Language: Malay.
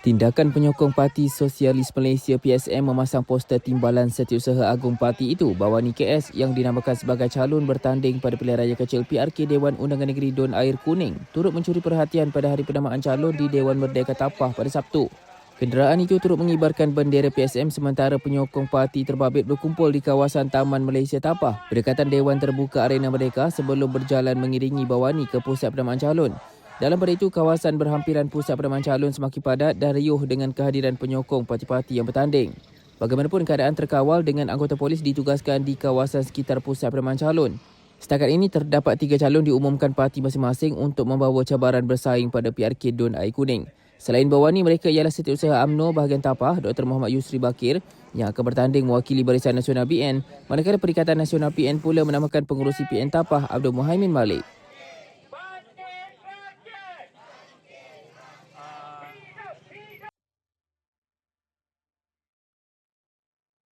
Tindakan penyokong Parti Sosialis Malaysia PSM memasang poster timbalan Setiausaha Agung Parti itu Bawani KS yang dinamakan sebagai calon bertanding pada pilihan raya kecil PRK Dewan Undangan Negeri Don Air Kuning turut mencuri perhatian pada hari penamaan calon di Dewan Merdeka Tapah pada Sabtu. Kenderaan itu turut mengibarkan bendera PSM sementara penyokong parti terbabit berkumpul di kawasan Taman Malaysia Tapah berdekatan Dewan Terbuka Arena Merdeka sebelum berjalan mengiringi Bawani ke pusat penamaan calon. Dalam pada itu, kawasan berhampiran pusat penamaan calon semakin padat dan riuh dengan kehadiran penyokong parti-parti yang bertanding. Bagaimanapun keadaan terkawal dengan anggota polis ditugaskan di kawasan sekitar pusat penamaan calon. Setakat ini terdapat tiga calon diumumkan parti masing-masing untuk membawa cabaran bersaing pada PRK Don Air Kuning. Selain Bawani, mereka ialah Setiausaha UMNO bahagian Tapah, Dr. Muhammad Yusri Bakir yang akan bertanding mewakili Barisan Nasional BN, manakala Perikatan Nasional PN pula menamakan pengurusi PN Tapah Abdul Muhaimin Malik.